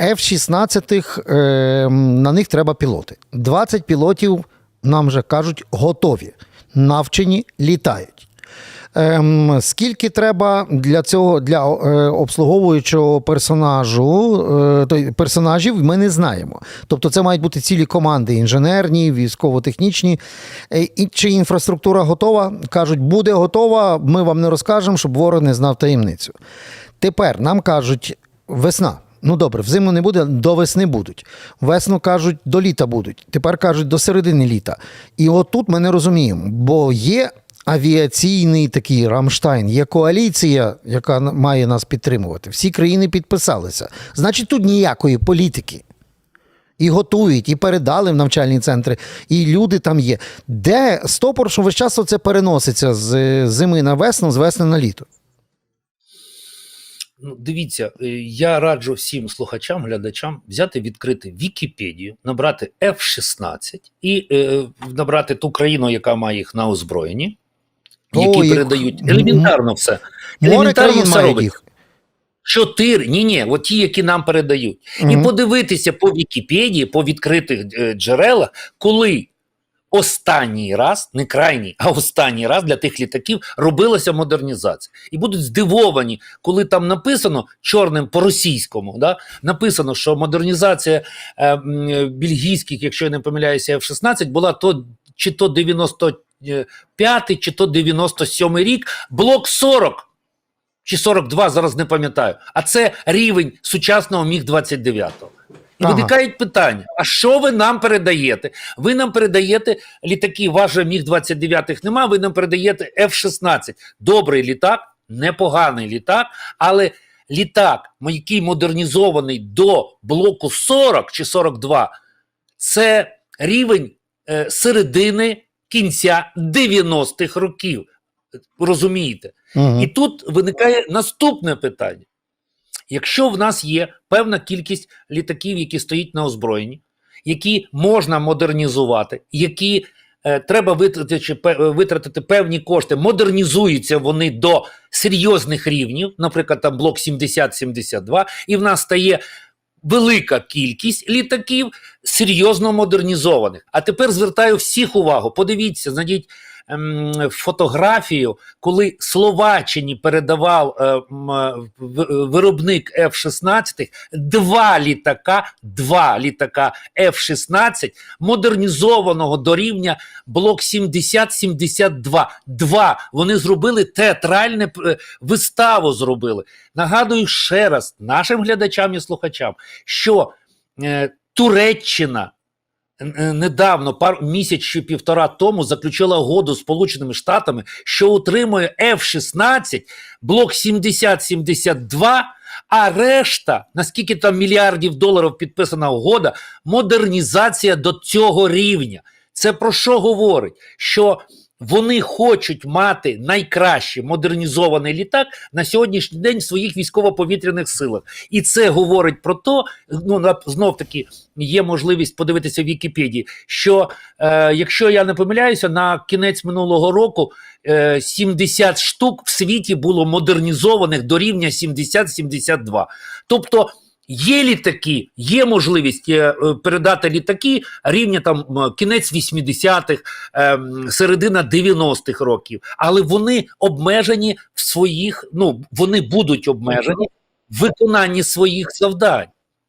F-16 е, на них треба пілоти. 20 пілотів нам вже кажуть готові, навчені, літають. Ем, скільки треба для цього для е, обслуговуючого персонажу е, персонажів, ми не знаємо. Тобто, це мають бути цілі команди інженерні, військово-технічні. Е, і чи інфраструктура готова? кажуть, буде готова. Ми вам не розкажемо, щоб ворог не знав таємницю. Тепер нам кажуть, весна. Ну добре, взиму не буде, до весни будуть. Весну кажуть, до літа будуть. Тепер кажуть, до середини літа. І от тут ми не розуміємо, бо є авіаційний такий Рамштайн, є коаліція, яка має нас підтримувати. Всі країни підписалися. Значить, тут ніякої політики. І готують, і передали в навчальні центри, і люди там є. Де стопор, що весь час це переноситься з зими на весну, з весни на літо? Ну, дивіться, е, я раджу всім слухачам, глядачам взяти відкрити Вікіпедію, набрати F-16 і е, набрати ту країну, яка має їх на озброєнні, О, які їх- передають елементарно все. Елементарно все робить. їх. Чотири, ні, ні, от ті, які нам передають. І подивитися по Вікіпедії, по відкритих е, джерелах, коли останній раз, не крайній, а останній раз для тих літаків робилася модернізація. І будуть здивовані, коли там написано чорним по російському, да, написано, що модернізація е, бельгійських, якщо я не помиляюся, F-16 була то чи то 95, чи то 97 рік, блок 40 чи 42, зараз не пам'ятаю. А це рівень сучасного Міг-29. І Ага. виникають питання: а що ви нам передаєте? Ви нам передаєте літаки, ваше Міг-29 нема, ви нам передаєте F-16. Добрий літак, непоганий літак, але літак, який модернізований до блоку 40 чи 42, це рівень е, середини кінця 90-х років. Розумієте? Мгм. І тут виникає наступне питання. Якщо в нас є певна кількість літаків, які стоять на озброєнні, які можна модернізувати, які е, треба витратити, витратити певні кошти, модернізуються вони до серйозних рівнів, наприклад, там блок 70-72, і в нас стає велика кількість літаків серйозно модернізованих. А тепер звертаю всіх увагу. Подивіться, знайдіть ем, фотографію, коли Словаччині передавав е, е, в- виробник F-16 два літака, два літака F-16 модернізованого до рівня блок 70-72. Два. Вони зробили театральне е, виставу зробили. Нагадую ще раз нашим глядачам і слухачам, що е, Туреччина е, недавно, пар місяць чи півтора тому, заключила угоду з Сполученими Штатами, що утримує F-16, блок 70-72, а решта, наскільки там мільярдів доларів підписана угода, модернізація до цього рівня. Це про що говорить? Що вони хочуть мати найкращий модернізований літак на сьогоднішній день в своїх військово-повітряних силах. І це говорить про те, ну знов таки є можливість подивитися в Вікіпедії, що е, якщо я не помиляюся, на кінець минулого року е, 70 штук в світі було модернізованих до рівня 70-72. Тобто Є літаки, є можливість е, е, передати літаки рівня там кінець 80-х, ем, середина 90-х років, але вони обмежені в своїх, ну вони будуть обмежені в виконанні своїх завдань.